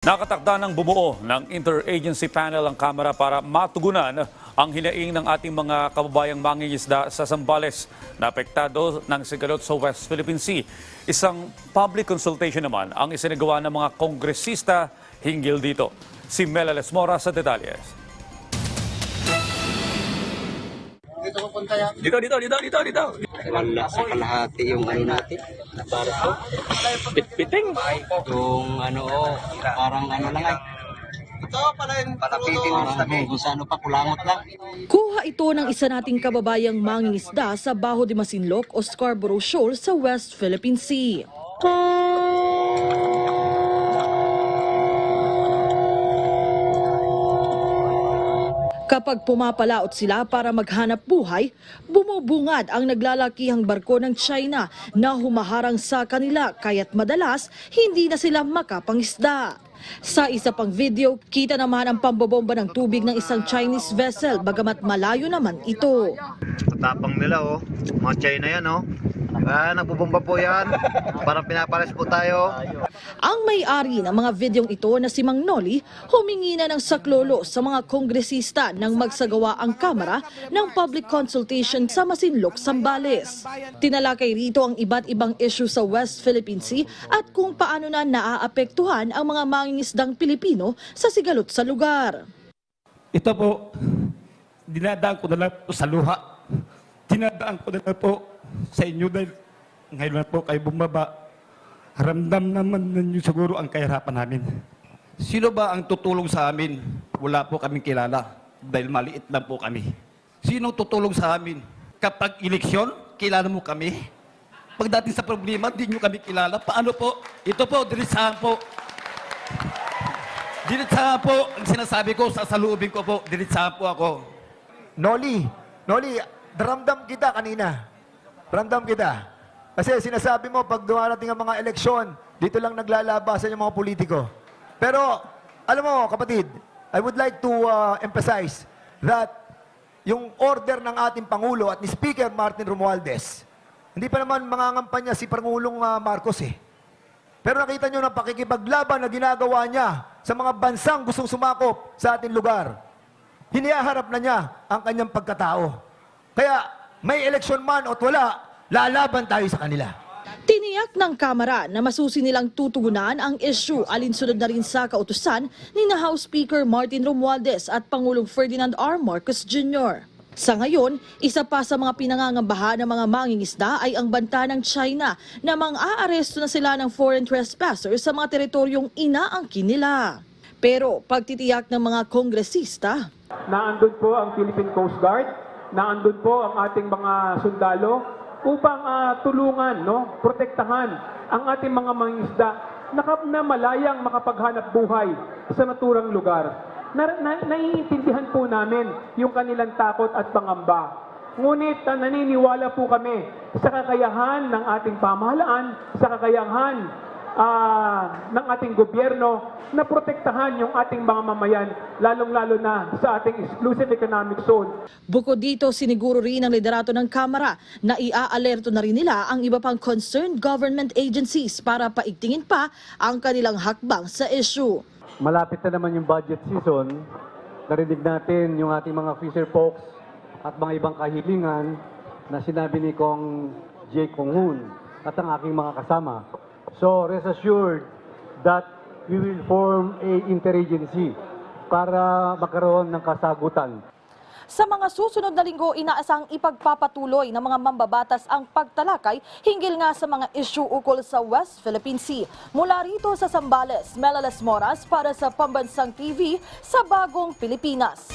Nakatakda ng bumuo ng interagency panel ang Kamara para matugunan ang hinaing ng ating mga kababayang mangingisda sa Zambales na apektado ng sigalot sa West Philippine Sea. Isang public consultation naman ang isinagawa ng mga kongresista hinggil dito. Si Mela Lesmora sa yan. Dito, dito, dito, dito, dito. Wala sa kalahati yung ano natin. Para to. Pitpiting. Yung ano, oh, parang ano lang ay. Ito pala yung palapitin mo sa kung sa ano pa, kulangot lang. Kuha ito ng isa nating kababayang mangingisda sa Baho de Masinloc o Scarborough Shoal sa West Philippine Sea. Kapag pumapalaot sila para maghanap buhay, bumubungad ang naglalakihang barko ng China na humaharang sa kanila kaya't madalas hindi na sila makapangisda. Sa isa pang video, kita naman ang pambobomba ng tubig ng isang Chinese vessel bagamat malayo naman ito. Tapang nila oh. Mga China yan oh. Ah, nagbubomba po yan. Parang pinapares po tayo. Ang may-ari ng mga videong ito na si Mang Noli humingi na ng saklolo sa mga kongresista nang magsagawa ang Kamara ng public consultation sa Masinloc, Sambales. Tinalakay rito ang iba't ibang issue sa West Philippine Sea at kung paano na naaapektuhan ang mga mangingisdang Pilipino sa sigalot sa lugar. Ito po, dinadaan ko na lang po sa luha. Dinadaan ko na lang po sa inyo dahil ngayon na po kayo bumaba. Ramdam naman ninyo siguro ang kahirapan namin. Sino ba ang tutulong sa amin? Wala po kaming kilala dahil maliit lang po kami. Sino tutulong sa amin? Kapag eleksyon, kilala mo kami? Pagdating sa problema, di nyo kami kilala. Paano po? Ito po, diretsahan po. Diretsahan po, ang sinasabi ko, sasalubin ko po, diretsahan po ako. Noli, Noli, ramdam kita kanina. Ramdam kita. Kasi sinasabi mo, pag dumarating ang mga eleksyon, dito lang naglalabasan yung mga politiko. Pero, alam mo, kapatid, I would like to uh, emphasize that yung order ng ating Pangulo at ni Speaker Martin Romualdez, hindi pa naman mangangampanya si Pangulong uh, Marcos eh. Pero nakita nyo ng pakikipaglaban na ginagawa niya sa mga bansang gustong sumakop sa ating lugar. Hiniharap na niya ang kanyang pagkatao. Kaya may eleksyon man o wala, lalaban tayo sa kanila. Tiniyak ng Kamara na masusi nilang tutugunan ang issue alinsunod na rin sa kautusan ni na House Speaker Martin Romualdez at Pangulong Ferdinand R. Marcos Jr. Sa ngayon, isa pa sa mga pinangangambahan ng mga mangingisda ay ang banta ng China na mang-aaresto na sila ng foreign trespassers sa mga teritoryong inaangkin nila. Pero pagtitiyak ng mga kongresista, Naandun po ang Philippine Coast Guard, naandun po ang ating mga sundalo upang ah, tulungan, no, protektahan ang ating mga mangingisda na, na malayang makapaghanap buhay sa naturang lugar. Na, na, naiintindihan po namin yung kanilang takot at pangamba. Ngunit ah, naniniwala po kami sa kakayahan ng ating pamahalaan, sa kakayahan ah, ng ating gobyerno na protektahan yung ating mga mamayan, lalong-lalo na sa ating exclusive economic zone. Bukod dito, siniguro rin ng liderato ng Kamara na iaalerto na rin nila ang iba pang concerned government agencies para paigtingin pa ang kanilang hakbang sa issue. Malapit na naman yung budget season. Narinig natin yung ating mga fisher folks at mga ibang kahilingan na sinabi ni Kong J. Kong Hoon at ang aking mga kasama. So rest assured that we will form a interagency para magkaroon ng kasagutan. Sa mga susunod na linggo, inaasang ipagpapatuloy ng mga mambabatas ang pagtalakay hinggil nga sa mga issue ukol sa West Philippine Sea. Mula rito sa Sambales, Melales Moras para sa Pambansang TV sa Bagong Pilipinas.